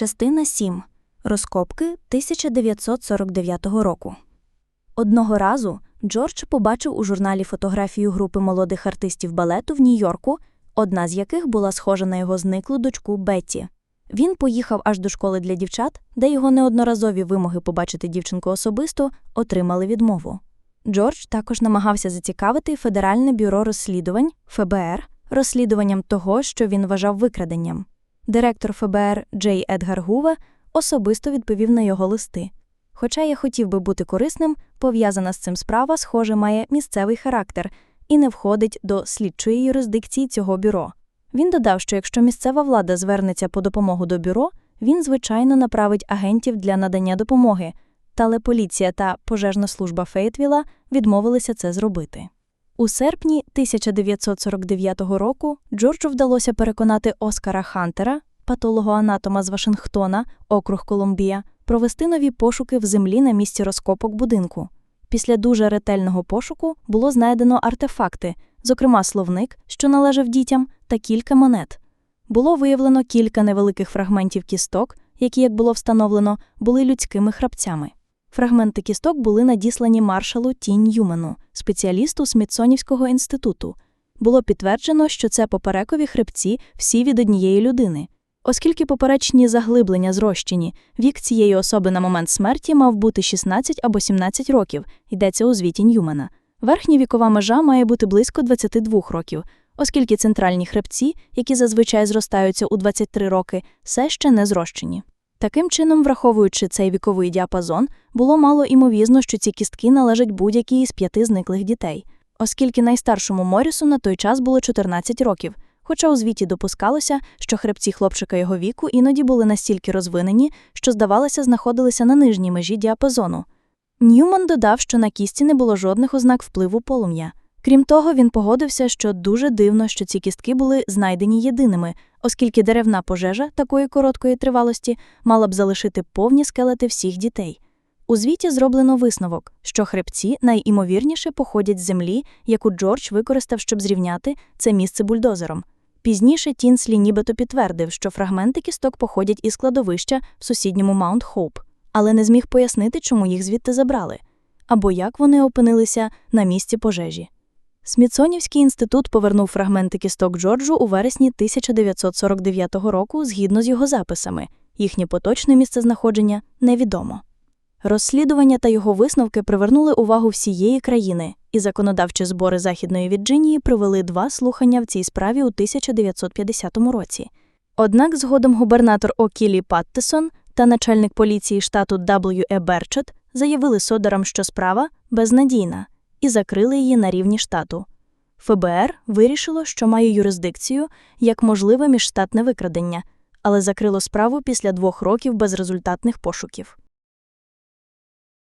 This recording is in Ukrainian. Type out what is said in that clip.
Частина 7. Розкопки 1949 року. Одного разу Джордж побачив у журналі фотографію групи молодих артистів балету в Нью-Йорку, одна з яких була схожа на його зниклу дочку Бетті. Він поїхав аж до школи для дівчат, де його неодноразові вимоги побачити дівчинку особисто отримали відмову. Джордж також намагався зацікавити Федеральне бюро розслідувань ФБР розслідуванням того, що він вважав викраденням. Директор ФБР Джей Едгар Гуве особисто відповів на його листи. Хоча я хотів би бути корисним, пов'язана з цим справа, схоже, має місцевий характер і не входить до слідчої юрисдикції цього бюро. Він додав, що якщо місцева влада звернеться по допомогу до бюро, він, звичайно, направить агентів для надання допомоги, але поліція та пожежна служба Фейтвіла відмовилися це зробити. У серпні 1949 року Джорджу вдалося переконати Оскара Хантера, патологоанатома з Вашингтона, округ Колумбія, провести нові пошуки в землі на місці розкопок будинку. Після дуже ретельного пошуку було знайдено артефакти, зокрема словник, що належав дітям, та кілька монет. Було виявлено кілька невеликих фрагментів кісток, які, як було встановлено, були людськими храпцями. Фрагменти кісток були надіслані маршалу Тінь Юмену, спеціалісту Смітсонівського інституту. Було підтверджено, що це поперекові хребці всі від однієї людини. Оскільки поперечні заглиблення зрощені, вік цієї особи на момент смерті мав бути 16 або 17 років, йдеться у звіті Ньюмена. Верхня вікова межа має бути близько 22 років, оскільки центральні хребці, які зазвичай зростаються у 23 роки, все ще не зрощені. Таким чином, враховуючи цей віковий діапазон, було мало імовізно, що ці кістки належать будь-якій із п'яти зниклих дітей, оскільки найстаршому Морісу на той час було 14 років, хоча у звіті допускалося, що хребці хлопчика його віку іноді були настільки розвинені, що, здавалося, знаходилися на нижній межі діапазону. Ньюман додав, що на кісті не було жодних ознак впливу полум'я. Крім того, він погодився, що дуже дивно, що ці кістки були знайдені єдиними, оскільки деревна пожежа такої короткої тривалості мала б залишити повні скелети всіх дітей. У звіті зроблено висновок, що хребці найімовірніше походять з землі, яку Джордж використав, щоб зрівняти це місце бульдозером. Пізніше Тінслі нібито підтвердив, що фрагменти кісток походять із складовища в сусідньому Маунт Хоуп, але не зміг пояснити, чому їх звідти забрали, або як вони опинилися на місці пожежі. Смітсонівський інститут повернув фрагменти кісток Джорджу у вересні 1949 року згідно з його записами. Їхнє поточне місцезнаходження невідомо. Розслідування та його висновки привернули увагу всієї країни, і законодавчі збори Західної Вірджинії провели два слухання в цій справі у 1950 році. Однак згодом губернатор Окілі Паттесон та начальник поліції штату W. Е. Берчет заявили содерам, що справа безнадійна, і закрили її на рівні штату. ФБР вирішило, що має юрисдикцію як можливе міжштатне викрадення, але закрило справу після двох років безрезультатних пошуків.